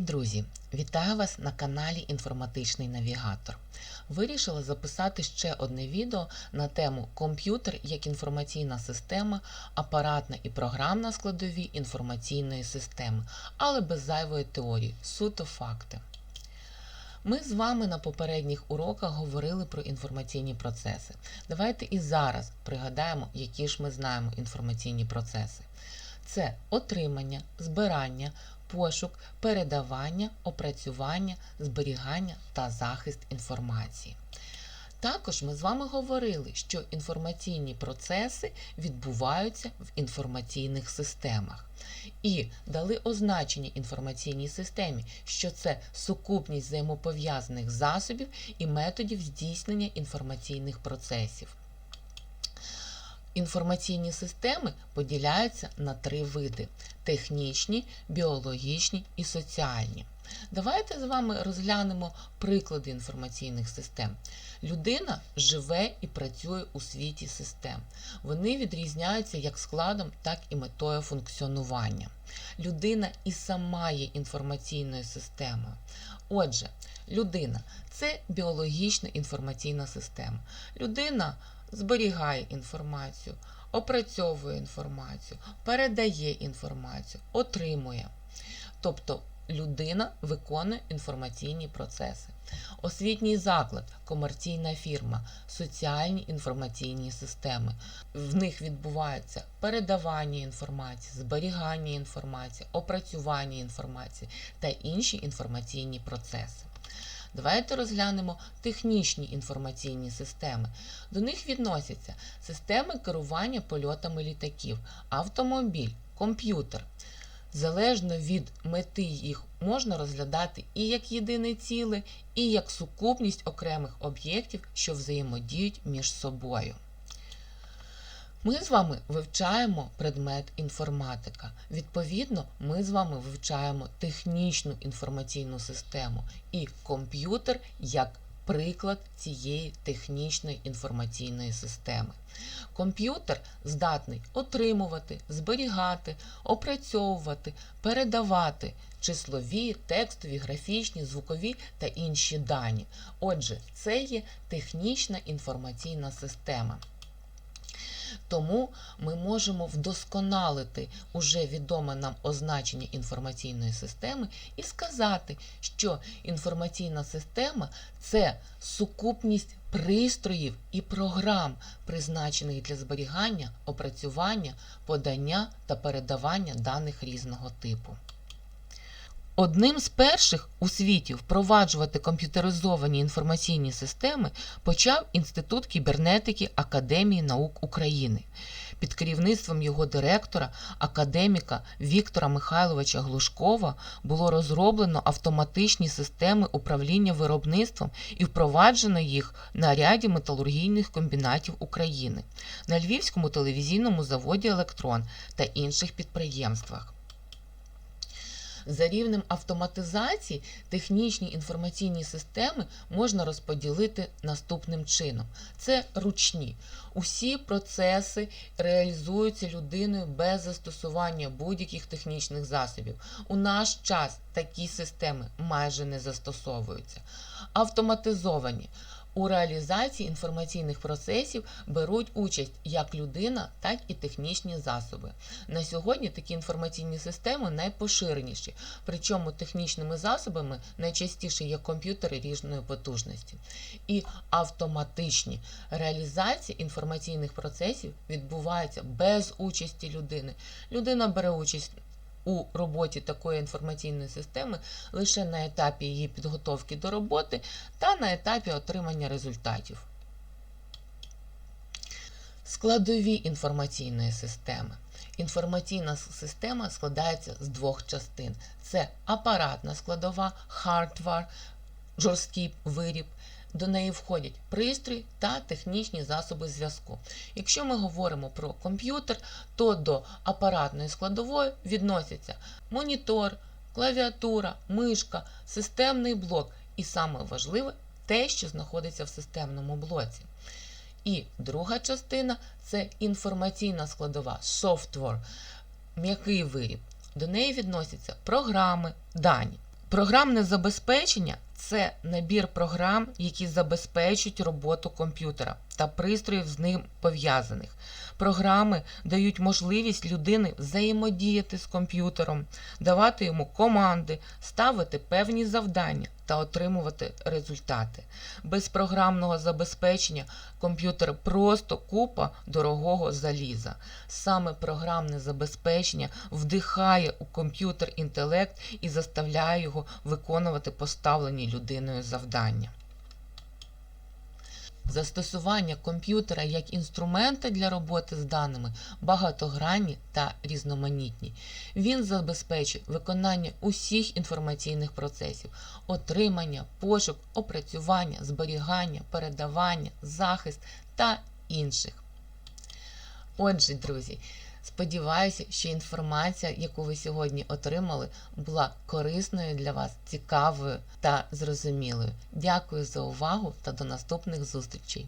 Друзі! Вітаю вас на каналі Інформатичний Навігатор. Вирішила записати ще одне відео на тему комп'ютер як інформаційна система, апаратна і програмна складові інформаційної системи, але без зайвої теорії, суто факти. Ми з вами на попередніх уроках говорили про інформаційні процеси. Давайте і зараз пригадаємо, які ж ми знаємо інформаційні процеси. Це отримання, збирання, пошук, передавання, опрацювання, зберігання та захист інформації. Також ми з вами говорили, що інформаційні процеси відбуваються в інформаційних системах. І дали означення інформаційній системі, що це сукупність взаємопов'язаних засобів і методів здійснення інформаційних процесів. Інформаційні системи поділяються на три види: технічні, біологічні і соціальні. Давайте з вами розглянемо приклади інформаційних систем. Людина живе і працює у світі систем. Вони відрізняються як складом, так і метою функціонування. Людина і сама є інформаційною системою. Отже, людина це біологічна інформаційна система. Людина зберігає інформацію, опрацьовує інформацію, передає інформацію, отримує. Тобто людина виконує інформаційні процеси. Освітній заклад, комерційна фірма, соціальні інформаційні системи. В них відбувається передавання інформації, зберігання інформації, опрацювання інформації та інші інформаційні процеси. Давайте розглянемо технічні інформаційні системи. До них відносяться системи керування польотами літаків, автомобіль, комп'ютер. Залежно від мети їх можна розглядати і як єдине ціле, і як сукупність окремих об'єктів, що взаємодіють між собою. Ми з вами вивчаємо предмет інформатика. Відповідно, ми з вами вивчаємо технічну інформаційну систему і комп'ютер як приклад цієї технічної інформаційної системи. Комп'ютер здатний отримувати, зберігати, опрацьовувати, передавати числові, текстові, графічні, звукові та інші дані. Отже, це є технічна інформаційна система. Тому ми можемо вдосконалити уже відоме нам означення інформаційної системи і сказати, що інформаційна система це сукупність пристроїв і програм, призначених для зберігання, опрацювання, подання та передавання даних різного типу. Одним з перших у світі впроваджувати комп'ютеризовані інформаційні системи почав Інститут кібернетики Академії наук України. Під керівництвом його директора, академіка Віктора Михайловича Глушкова, було розроблено автоматичні системи управління виробництвом і впроваджено їх на ряді металургійних комбінатів України, на Львівському телевізійному заводі Електрон та інших підприємствах. За рівнем автоматизації технічні інформаційні системи можна розподілити наступним чином: це ручні. Усі процеси реалізуються людиною без застосування будь-яких технічних засобів. У наш час такі системи майже не застосовуються. Автоматизовані. У реалізації інформаційних процесів беруть участь як людина, так і технічні засоби. На сьогодні такі інформаційні системи найпоширеніші, причому технічними засобами найчастіше є комп'ютери різної потужності. І автоматичні реалізації інформаційних процесів відбуваються без участі людини. Людина бере участь у роботі такої інформаційної системи лише на етапі її підготовки до роботи та на етапі отримання результатів. Складові інформаційної системи. Інформаційна система складається з двох частин: це апаратна складова, hardware, жорсткий виріб. До неї входять пристрій та технічні засоби зв'язку. Якщо ми говоримо про комп'ютер, то до апаратної складової відносяться монітор, клавіатура, мишка, системний блок і саме важливе те, що знаходиться в системному блоці. І друга частина це інформаційна складова software, м'який виріб. До неї відносяться програми, дані. Програмне забезпечення це набір програм, які забезпечують роботу комп'ютера та пристроїв з ним пов'язаних. Програми дають можливість людини взаємодіяти з комп'ютером, давати йому команди, ставити певні завдання та отримувати результати. Без програмного забезпечення комп'ютер просто купа дорогого заліза. Саме програмне забезпечення вдихає у комп'ютер інтелект і заставляє його виконувати поставлені людиною завдання. Застосування комп'ютера як інструмента для роботи з даними багатогранні та різноманітні. Він забезпечує виконання усіх інформаційних процесів: отримання, пошук, опрацювання, зберігання, передавання, захист та інших. Отже, друзі, сподіваюся, що інформація, яку ви сьогодні отримали, була корисною для вас, цікавою та зрозумілою. Дякую за увагу та до наступних зустрічей!